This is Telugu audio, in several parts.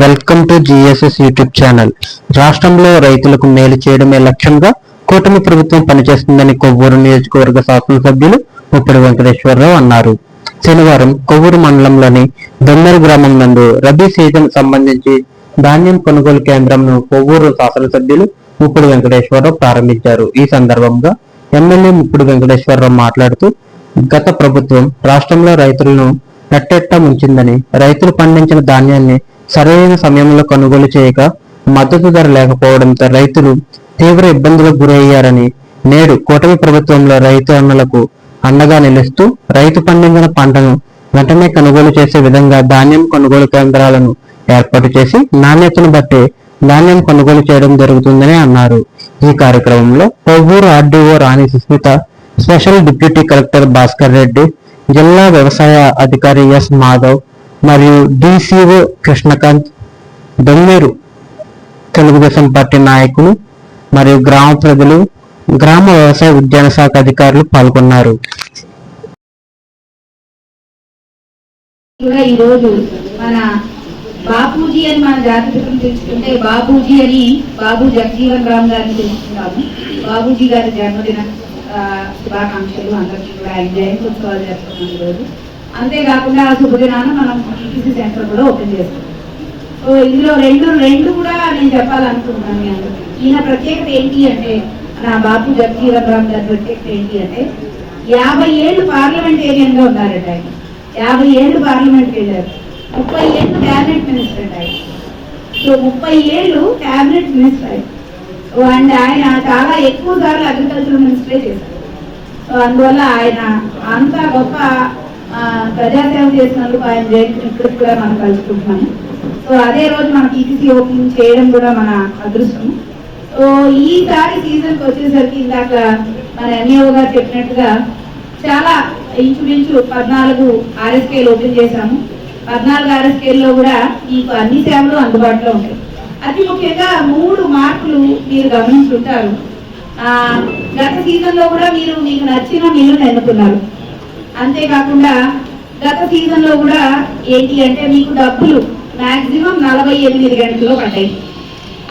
Welcome to GSS YouTube channel. రాష్ట్రంలో రైతులకు మేలు చేయడమే లక్ష్యంగా కూటమి ప్రభుత్వం పనిచేస్తుందని కొవ్వూరు నియోజకవర్గ శాసనసభ్యులు ముప్పటి వెంకటేశ్వరరావు అన్నారు. శనివారం కొవ్వూరు మండలంలోని దొమ్మెర గ్రామం నందు రబీ సీజన్ సంబంధించి ధాన్యం కొనుగోలు కేంద్రంను కొవ్వూరు శాసనసభ్యులు ముప్పడి వెంకటేశ్వరరావు ప్రారంభించారు. ఈ సందర్భంగా ఎమ్మెల్యే ముప్పుడు వెంకటేశ్వరరావు మాట్లాడుతూ గత ప్రభుత్వం రాష్ట్రంలో రైతులను నట్టెట్ట ముంచిందని రైతులు పండించిన ధాన్యాన్ని సరైన సమయంలో కొనుగోలు చేయక మద్దతు ధర లేకపోవడంతో రైతులు తీవ్ర ఇబ్బందులకు గురయ్యారని నేడు కూటమి ప్రభుత్వంలో రైతు అన్నలకు అండగా నిలుస్తూ రైతు పండించిన పంటను వెంటనే కొనుగోలు చేసే విధంగా ధాన్యం కొనుగోలు కేంద్రాలను ఏర్పాటు చేసి నాణ్యతను బట్టి ధాన్యం కొనుగోలు చేయడం జరుగుతుందని అన్నారు. ఈ కార్యక్రమంలో Kovvur RDO Rani Susmitha special deputy collector Bhaskar Reddy జిల్లా వ్యవసాయ అధికారి ఎస్ మాధవ్ మరియు డిసిఓ కృష్ణకాంత్ బెంగళూరు తెలుగుదేశం పార్టీ నాయకులు మరియు గ్రామ ప్రజలు గ్రామ వ్యవసాయ ఉద్యాన శాఖ అధికారులు పాల్గొన్నారు. ఈరోజు మన బాపూజీ అని మన జాతకం తెలుసుకుంటే బాబూజీ అని బాబు జగజీవన్ రామ్ గారిని తెలుసుకున్నాము. బాబూజీ గారి జన్మదిన శుభాకాంక్షలు అందరికీ కూడా. ఆయన జయంతి ఉత్సవాలు జరుపుకున్నాం ఈరోజు. అంతేకాకుండా ఆ మనం ఈసీ సెంటర్ కూడా ఓపెన్ చేస్తాం. సో ఇందులో రెండు రెండు కూడా నేను చెప్పాలనుకుంటున్నాను మీ అందరికీ. ఈయన ప్రత్యేకత ఏంటి అంటే నా బాబు జగజీవన్ రామ్ గారి ప్రత్యేకత ఏంటి అంటే యాభై ఏళ్ళు పార్లమెంటేరియన్గా ఉన్నారట ఆయన. యాభై ఏళ్ళు పార్లమెంట్ వెళ్ళారు. ముప్పై ఏళ్ళు క్యాబినెట్ మినిస్టర్ ఆయన. సో ముప్పై ఏళ్ళు క్యాబినెట్ మినిస్టర్ ఆయన. సో అండ్ ఆయన చాలా ఎక్కువ సార్లు అగ్రికల్చర్ మినిస్టరే చేశారు. సో అందువల్ల ఆయన అంత గొప్ప ప్రజాసేవ చేసినందుకు ఆయన జయంతిని కూడా మనం కలుసుకుంటున్నాము సో అదే రోజు మన టీసీసీ ఓపెనింగ్ చేయడం కూడా మన అదృష్టం. సో ఈసారి సీజన్కి వచ్చేసరికి ఇందాక మన ఎన్ఏఓ గారు చెప్పినట్టుగా చాలా ఇంచుమించు పద్నాలుగు ఆర్ఎస్కేలు ఓపెన్ చేశాము. పద్నాలుగు ఆర్ఎస్కేల్లో కూడా మీకు అన్ని సేవలు అందుబాటులో ఉంటాయి. అతి ముఖ్యంగా మూడు మార్పులు మీరు గమనించుంటారు గత సీజన్లో కూడా మీరు మీకు నచ్చిన మీరు ఎన్నుకున్నారు. అంతేకాకుండా గత సీజన్లో కూడా ఏంటి అంటే మీకు డబ్బులు మాక్సిమం నలభై ఎనిమిది గంటల్లో పడ్డాయి.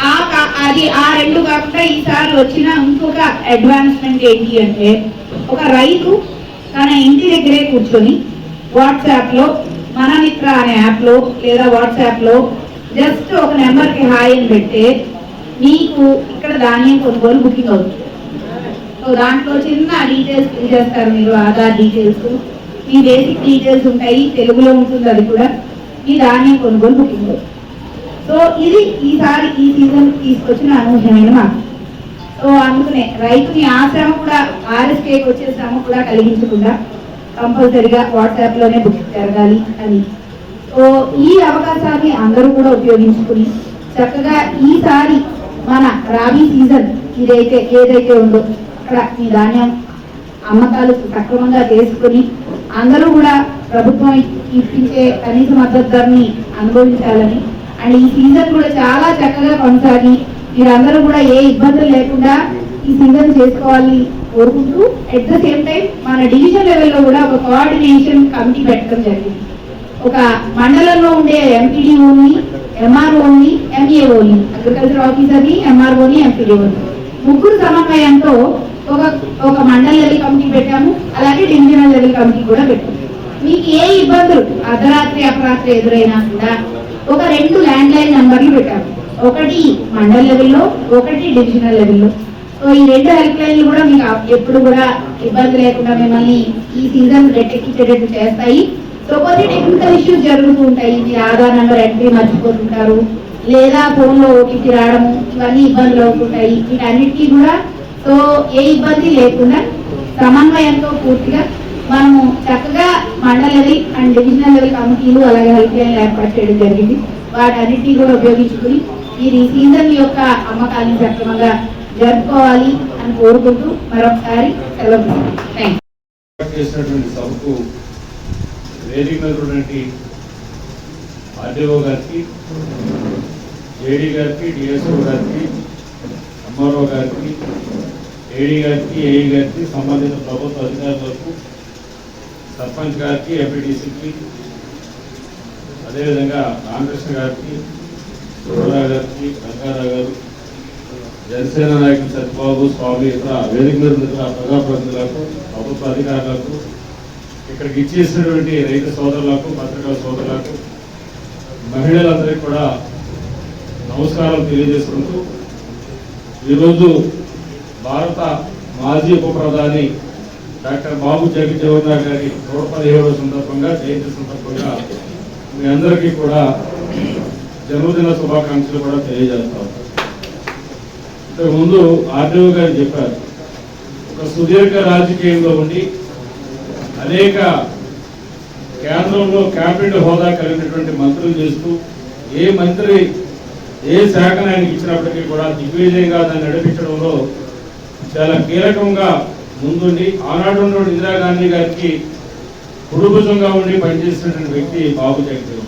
ఆ కా- అది ఆ రెండు కాకుండా ఈసారి వచ్చిన ఇంకొక అడ్వాన్స్మెంట్ ఏంటి అంటే ఒక రైతు తన ఇంటి దగ్గరే కూర్చొని వాట్సాప్లో మన మిత్ర అనే యాప్లో లేదా వాట్సాప్లో జస్ట్ ఒక నెంబర్కి హాయ్ అని పెడితే మీకు ఇక్కడ ధాన్యం కొనుగోలు బుకింగ్ అవుతుంది. సో దాంట్లో చిన్న డీటెయిల్స్ ఫిల్ చేస్తారు మీరు ఆధార్ డీటెయిల్స్ మీ బేసిక్ డీటెయిల్స్ ఉంటాయి తెలుగులో ఉంటుంది అది కూడా. మీ ధాన్యం కొనుగోలు బుకింగ్ సో ఇది ఈసారి ఈ సీజన్ తీసుకొచ్చిన అనూహ్యమైన మార్పు. సో అందుకనే రైతుని ఆశ్రమ కూడా ఆర్ఎస్కేకి వచ్చే శ్రమ కూడా కలిగించకుండా కంపల్సరిగా వాట్సాప్లోనే బుక్ జరగాలి అని. సో ఈ అవకాశాన్ని అందరూ కూడా ఉపయోగించుకుని చక్కగా ఈసారి మన రాబీ సీజన్ ఇదైతే ఏదైతే ఉందో ఈ ధాన్యం అమ్మకాలు సక్రమంగా చేసుకుని అందరూ కూడా ప్రభుత్వం ఇప్పించే కనీస మద్దతు ధరని అనుభవించాలని. అండ్ ఈ సీజన్ కూడా చాలా చక్కగా కొనసాగి మీరందరూ కూడా ఏ ఇబ్బందులు లేకుండా ఈ సీజన్ చేసుకోవాలని కోరుకుంటూ అట్ ద సేమ్ టైం మన డివిజన్ లెవెల్లో కూడా ఒక కోఆర్డినేషన్ కమిటీ పెట్టడం జరిగింది. ఒక మండలంలో ఉండే ఎంపీడీఓని ఎంఆర్ఓని ఎంఏఓని అగ్రికల్చర్ ఆఫీసర్ని ఎంఆర్ఓని ఎంపీడీఓని. ముగ్గురు సమన్వయంతో ఒక ఒక మండల్ లెవెల్ కమిటీ పెట్టాము అలాగే డివిజనల్ లెవెల్ కమిటీ కూడా పెట్టాము. మీకు ఏ ఇబ్బందులు అర్ధరాత్రి అపరాత్రి ఎదురైనా కూడా ఒక రెండు ల్యాండ్ లైన్ నంబర్లు పెట్టాము. ఒకటి మండల్ లెవెల్లో ఒకటి డివిజనల్ లెవెల్లో. సో ఈ రెండు హెల్ప్ లైన్లు కూడా మీకు ఎప్పుడు కూడా ఇబ్బంది లేకుండా మిమ్మల్ని ఈ సీజన్ రెట్టెక్కించేటట్టు చేస్తాయి. సో కొన్ని టెక్నికల్ ఇష్యూస్ జరుగుతూ ఉంటాయి. మీ ఆధార్ నెంబర్ ఎంట్రీ మర్చిపోతుంటారు. లేదా ఫోన్లో ఓటీపీ రావడము ఇవన్నీ ఇబ్బందులు అవుతుంటాయి. వీటన్నిటికీ కూడా సో ఏ ఇబ్బంది లేకుండా సమన్వయంతో పూర్తిగా మనము చక్కగా మండల లెవెల్ అండ్ డివిజనల్ లెవెల్ కమిటీలు అలాగే హెల్ప్ లైన్ ఏర్పాటు చేయడం జరిగింది. వాటన్నిటినీ కూడా ఉపయోగించుకుని మీరు ఈ సీజన్ యొక్క అమ్మకాలను సక్రమంగా జరుపుకోవాలి అని కోరుకుంటూ మరొకసారి సెలవు చేసినటువంటి సభకు వేదిక మీద ఉన్నటువంటి ఆర్డీఓ గారికి జేడీ గారికి డిఎస్ఓ గారికి ఎంఆర్ఓ గారికి ఏడీ గారికి ఏఈ గారికి సంబంధిత ప్రభుత్వ అధికారులకు సర్పంచ్ గారికి ఎంపీటీసీకి అదేవిధంగా రామకృష్ణ గారికి సుబ్బారావు గారికి రంగారావు గారు జనసేన నాయకులు సత్యబాబు స్వామి ఇతర వేదిక మీద ప్రజాప్రతినిధులకు ప్రభుత్వ అధికారులకు ఇక్కడికి ఇచ్చేసినటువంటి రైతు సోదరులకు పత్రికా సోదరులకు మహిళలందరికీ కూడా నమస్కారం తెలియజేసుకుంటూ ఈరోజు భారత మాజీ ఉప ప్రధాని డాక్టర్ బాబు జగజ్జీవన్ రావు గారి నూట పదిహేడవ సందర్భంగా జయంతి సందర్భంగా మీ అందరికీ కూడా జన్మదిన శుభాకాంక్షలు కూడా తెలియజేస్తాం ఇంతకు ముందు ఆర్డీఓ గారు చెప్పారు ఒక సుదీర్ఘ రాజకీయంలో ఉండి అనేక కేంద్రంలో క్యాబినెట్ హోదా కలిగినటువంటి మంత్రులు చేస్తూ ఏ మంత్రి ఏ శాఖను ఆయనకి ఇచ్చినప్పటికీ కూడా దిగ్విజయంగా దాన్ని నడిపించడంలో చాలా కీలకంగా ముందుండి ఆనాడు ఇందిరాగాంధీ గారికి కుడుభుజంగా ఉండి పనిచేసినటువంటి వ్యక్తి బాబు జగన్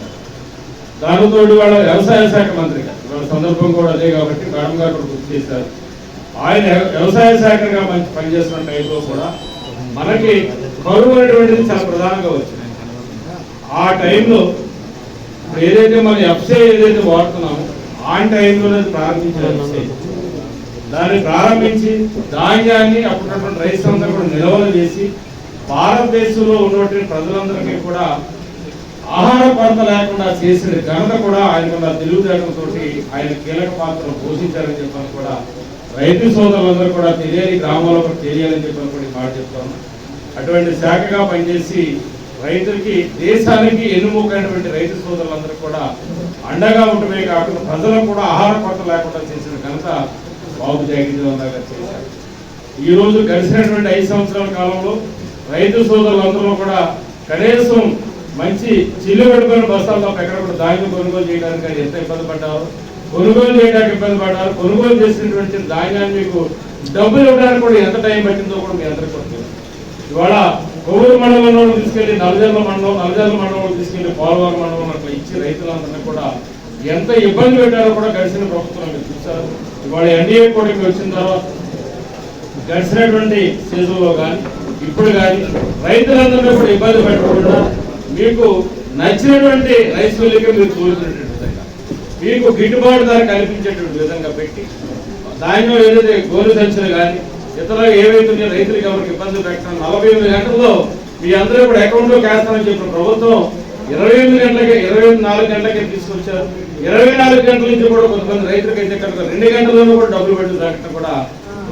దానితో వాళ్ళ వ్యవసాయ శాఖ మంత్రిగా ఇవాళ సందర్భం కూడా అదే కాబట్టి మేడం గారు కూడా గుర్తు చేశారు. ఆయన వ్యవసాయ శాఖగా మంచి పనిచేస్తున్న టైంలో కూడా మనకి కరువు అనేటువంటిది చాలా ప్రధానంగా వచ్చింది. ఆ టైంలో ఏదైతే మనం ఎఫ్సే ఏదైతే వాడుతున్నామో ఆ టైంలోనే ప్రారంభించారు దాన్ని ప్రారంభించి ధాన్యాన్ని అప్పుడున్నటువంటి రైతులందరూ కూడా నిల్వలు చేసి భారతదేశంలో ఉన్నటువంటి ప్రజలందరికీ కూడా ఆహార కొరత లేకుండా చేసిన ఘనత కూడా ఆయన తెలివితేటలతో ఆయన కీలక పాత్ర పోషించారని చెప్పని కూడా రైతు సోదరులందరూ కూడా తెలియని గ్రామాల్లో కూడా తెలియాలని చెప్పని కూడా మాట చెప్తాను. అటువంటి శాఖగా పనిచేసి రైతులకి దేశానికి ఎన్నుముకైనటువంటి రైతు సోదరులందరూ కూడా అండగా ఉండటమే కాకుండా ప్రజలకు కూడా ఆహార కొరత లేకుండా చేసిన ఘనత బాబు జగన్ గారు చేశారు. ఈ రోజు గడిచినటువంటి ఐదు సంవత్సరాల కాలంలో రైతు సోదరులందరూ కూడా కనీసం మంచి చిల్లు పెట్టుకుని బస్తాలు తప్ప ఎక్కడ కూడా ధాన్యం కొనుగోలు చేయడానికి ఎంత ఇబ్బంది పడ్డారు? కొనుగోలు చేయడానికి ఇబ్బంది పడ్డారు? కొనుగోలు చేసినటువంటి ధాన్యాన్ని మీకు డబ్బులు ఇవ్వడానికి కూడా ఎంత టైం పట్టిందో కూడా మీ అందరికీ కూడా ఇవాళ కొవ్వూరు మండలంలో తీసుకెళ్ళి నలజర్ల మండలం నలజర్ల మండలంలో తీసుకెళ్ళి పోలవరం మండలం అట్లా ఇచ్చి రైతులందరినీ కూడా ఎంత ఇబ్బంది పెట్టారో కూడా గడిచిన ప్రభుత్వం మీరు చూశారు. ఇవాళ ఎన్డీఏ కూడా వచ్చిన తర్వాత గడిచినటువంటి సీజన్లో కానీ ఇప్పుడు కానీ రైతులందరూ కూడా ఇబ్బంది పెట్టకుండా మీకు నచ్చినటువంటి రైస్ మిల్లుకి మీరు తోలుతున్నటువంటి విధంగా మీకు గిట్టుబాటు ధర కల్పించేటువంటి విధంగా పెట్టి దానిలో ఏదైతే గోరు సంచులు కానీ ఇతర ఏవైతే ఉన్నాయో రైతులకు ఎవరికి ఇబ్బంది పెట్టడం నలభై ఎనిమిది గంటల్లో మీ అందరూ కూడా అకౌంట్ వేస్తామని చెప్పిన ప్రభుత్వం ఇరవై ఎనిమిది గంటలకి ఇరవై నాలుగు గంటలకి తీసుకొచ్చారు. ఇరవై నాలుగు గంటల నుంచి కూడా కొంతమంది రైతులకు అయితే కనుక రెండు గంటల్లో కూడా డబ్బులు పెట్టి దాకటం కూడా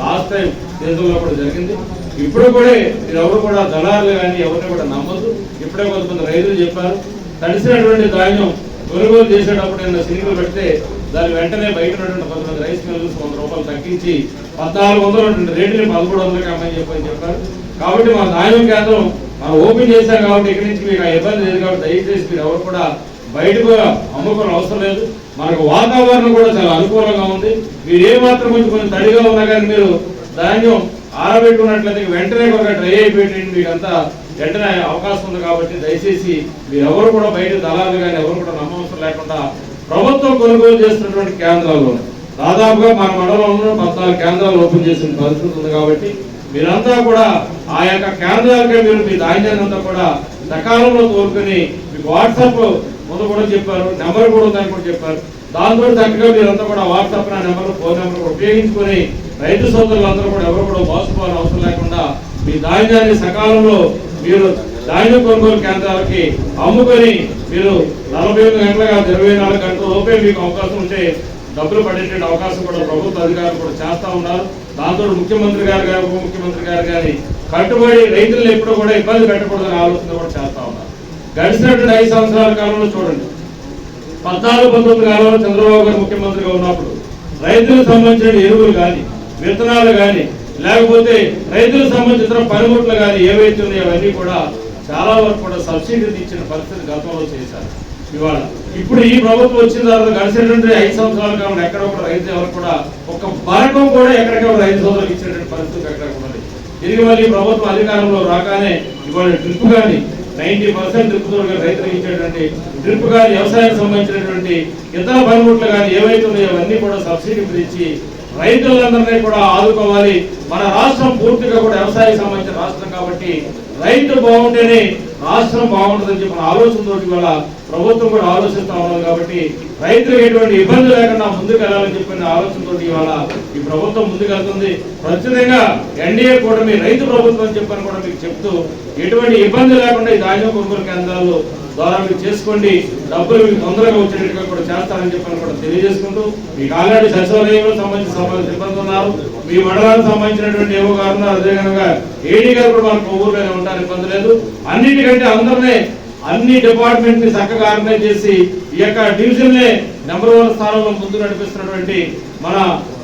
లాస్ట్ టైం దేశంలో కూడా జరిగింది. ఇప్పుడు కూడా మీరు ఎవరు కూడా దళారులు కానీ ఎవరిని కూడా నమ్మద్దు. ఇప్పుడే కొంతమంది రైతులు చెప్పారు. తడిసినటువంటి ధాన్యం కొనుగోలు చేసేటప్పుడు నిన్న సినిమాలు పెడితే దాని వెంటనే బయట ఉన్నటువంటి కొంతమంది రైస్ మిల్లులు వంద రూపాయలు తగ్గించి పద్నాలుగు వందలు రేటుని పదమూడు వందలకి అమ్మని చెప్పని చెప్పారు. కాబట్టి మా ధాన్యం కేంద్రం మనం ఓపెన్ చేశాం కాబట్టి ఇక్కడి నుంచి మీకు ఇబ్బంది లేదు కాబట్టి దయచేసి మీరు ఎవరు కూడా బయటకు అమ్ముకోవడం అవసరం లేదు. మనకు వాతావరణం కూడా చాలా అనుకూలంగా ఉంది. మీరు ఏ మాత్రం కొంచెం కొంచెం తడిగా ఉన్నా కానీ మీరు ధాన్యం ఆరబెట్టుకున్నట్లయితే వెంటనే ఒక డ్రై అయిపోయింది. మీకు అంతా వెంటనే అవకాశం ఉంది కాబట్టి దయచేసి మీరు ఎవరు కూడా బయట దళాలు కానీ ఎవరు కూడా నమ్మవసరం లేకుండా ప్రభుత్వం కొనుగోలు చేస్తున్నటువంటి కేంద్రాలు దాదాపుగా మన మండలంలో పద్నాలుగు కేంద్రాలు ఓపెన్ చేసిన పరిస్థితి ఉంది కాబట్టి మీరంతా కూడా ఆ యొక్క కేంద్రాలకే మీరు మీ ధాన్యాన్ని అంతా కూడా సకాలంలో కోరుకుని మీకు వాట్సాప్ ముందు కూడా చెప్పారు నెంబర్ కూడా ఉందని కూడా చెప్పారు. దాంతో చక్కగా మీరంతా కూడా వాట్సాప్ నా నెంబర్ ఫోన్ నెంబర్ ఉపయోగించుకొని రైతు సోదరులందరూ కూడా ఎవరు కూడా మోసపోవాలని అవసరం లేకుండా మీ ధాన్యాన్ని సకాలంలో మీరు ధాన్యం కొనుగోలు కేంద్రాలకి అమ్ముకొని మీరు నలభై ఎనిమిది గంటల ఇరవై నాలుగు గంటల లోపే మీకు అవకాశం ఉంటే డబ్బులు పడేటువంటి అవకాశం కూడా ప్రభుత్వ అధికారులు కూడా చేస్తా ఉన్నారు. దాంతో ముఖ్యమంత్రి గారు గారు ఉప ముఖ్యమంత్రి గారు కానీ కట్టుబడి రైతులను ఎప్పుడూ కూడా ఇబ్బంది పెట్టకూడదని ఆలోచన కూడా చేస్తా ఉన్నారు. గడిచినటువంటి ఐదు సంవత్సరాల కాలంలో చూడండి. పద్నాలుగు పంతొమ్మిది కాలంలో చంద్రబాబు గారు ముఖ్యమంత్రిగా ఉన్నప్పుడు రైతులకు సంబంధించిన ఎరువులు కానీ విత్తనాలు కానీ లేకపోతే రైతులకు సంబంధించిన పనిముట్లు కానీ ఏవైతే ఉన్నాయో అవన్నీ కూడా చాలా వరకు కూడా సబ్సిడీ ఇచ్చిన పరిస్థితి గతంలో చేశారు. ఇవాళ. ఇప్పుడు ఈ ప్రభుత్వం వచ్చిన తర్వాత గడిచినటువంటి ఐదు సంవత్సరాల కాలం ఎక్కడ కూడా రైతు ఎవరు కూడా ఒక బరకం కూడా ఎక్కడికక్కడ రైతు సోదరులకు ఇచ్చినటువంటి పరిస్థితి ఎక్కడ ఉన్నది తిరిగి మళ్ళీ ప్రభుత్వం అధికారంలో రాగానే ఇవాళ డ్రిప్ కానీ నైన్టీ పర్సెంట్ డ్రిప్తో రైతులకు ఇచ్చేటువంటి డ్రిప్ కానీ వ్యవసాయానికి సంబంధించినటువంటి ఇతర పనిముట్లు కానీ ఏవైతే ఉన్నాయో అవన్నీ కూడా సబ్సిడీ మీద ఇచ్చి రైతులందరినీ కూడా ఆదుకోవాలి. మన రాష్ట్రం పూర్తిగా కూడా వ్యవసాయానికి సంబంధించిన రాష్ట్రం కాబట్టి రైతు బాగుంటేనే రాష్ట్రం బాగుంటుందని చెప్పిన ఆలోచనతో ఇవాళ ప్రభుత్వం కూడా ఆలోచిస్తా ఉన్నది కాబట్టి రైతులకు ఎటువంటి ఇబ్బంది లేకుండా ముందుకు వెళ్ళాలని చెప్పిన ఆలోచనతో ఇవాళ ఈ ప్రభుత్వం ముందుకెళ్తుంది. ఖచ్చితంగా ఎన్డీఏ కూటమి రైతు ప్రభుత్వం అని చెప్పని కూడా మీకు చెప్తూ ఎటువంటి ఇబ్బంది లేకుండా ఈ ధాన్యం కొనుగోలు కేంద్రాలు ద్వారా మీరు చేసుకోండి. డబ్బులు మీకు తొందరగా వచ్చేటట్టుగా కూడా చేస్తారని చెప్పని కూడా తెలియజేసుకుంటూ మీకు ఆల్రెడీ సచివాలయంలో సంబంధించిన సిబ్బంది ఉన్నారు. మీ మండలానికి సంబంధించినటువంటి ఏవో కారణాలు అదేవిధంగా ఏడీ గారు కూడా మనకు ఊర్లోనే ఉంటారు ఇబ్బంది లేదు. అన్నిటికంటే అందరినీ అన్ని డిపార్ట్మెంట్ని చక్కగా ఆర్గనైజ్ చేసి ఈ యొక్క డివిజన్ నే నెంబర్ వన్ స్థానంలో ముందు నడిపిస్తున్నటువంటి మన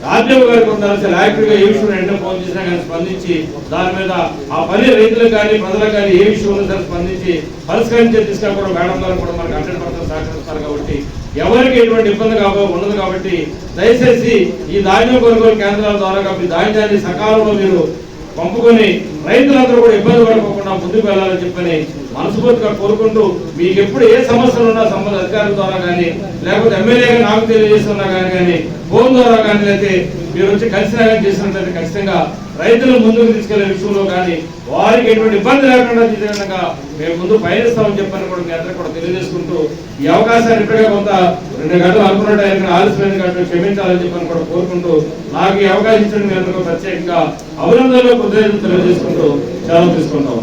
రాజ్యాంగ గారికి ఉండాల్సిన యాక్టివ్గా ఏ విషయంలో వెంటనే ఫోన్ చేసినా కానీ స్పందించి దాని మీద ఆ పని రైతులకు కానీ ప్రజలకు కానీ ఏ విషయంలో సరే స్పందించి పరిష్కరించే దిశగా కూడా మేడం గారు కూడా మనకి హండ్రెడ్ పర్సెంట్ సహకరిస్తారు కాబట్టి ఎవరికి ఎటువంటి ఇబ్బంది కాబో ఉండదు కాబట్టి దయచేసి ఈ ధాన్యం కొనుగోలు కేంద్రాల ద్వారా మీ ధాన్యాన్ని సకాలంలో మీరు పంపుకొని రైతులందరూ కూడా ఇబ్బంది పడకుండా ముందుకు వెళ్ళాలని చెప్పని మనస్ఫూర్తిగా కోరుకుంటూ మీకు ఎప్పుడు ఏ సమస్యలు ఉన్నా సంబంధ అధికారుల ద్వారా కానీ లేకపోతే ఎమ్మెల్యేగా నాకు తెలియజేస్తున్నా కానీ కానీ ఫోన్ ద్వారా కానీ లేకపోతే మీరు వచ్చి కలిసినా కానీ చేసినట్లయితే ఖచ్చితంగా రైతులు ముందుకు తీసుకెళ్ళే విషయంలో కానీ వారికి ఎటువంటి ఇబ్బంది లేకుండా విధంగా మేము ముందు పయనిస్తామని చెప్పని కూడా మీ అందరూ కూడా తెలియజేసుకుంటూ ఈ అవకాశాన్ని ఇప్పటికే కొంత రెండు గంటలు అనుకున్నట్టు టైం ఆలస్యమైన గంటలు క్షమించాలని చెప్పని కూడా కోరుకుంటూ నాకు ఈ అవకాశం ఇచ్చిన మీ అందరికీ ప్రత్యేకంగా అభినందనలు కృతజ్ఞతలు తెలియజేసుకుంటూ సెలవు తీసుకుంటాం.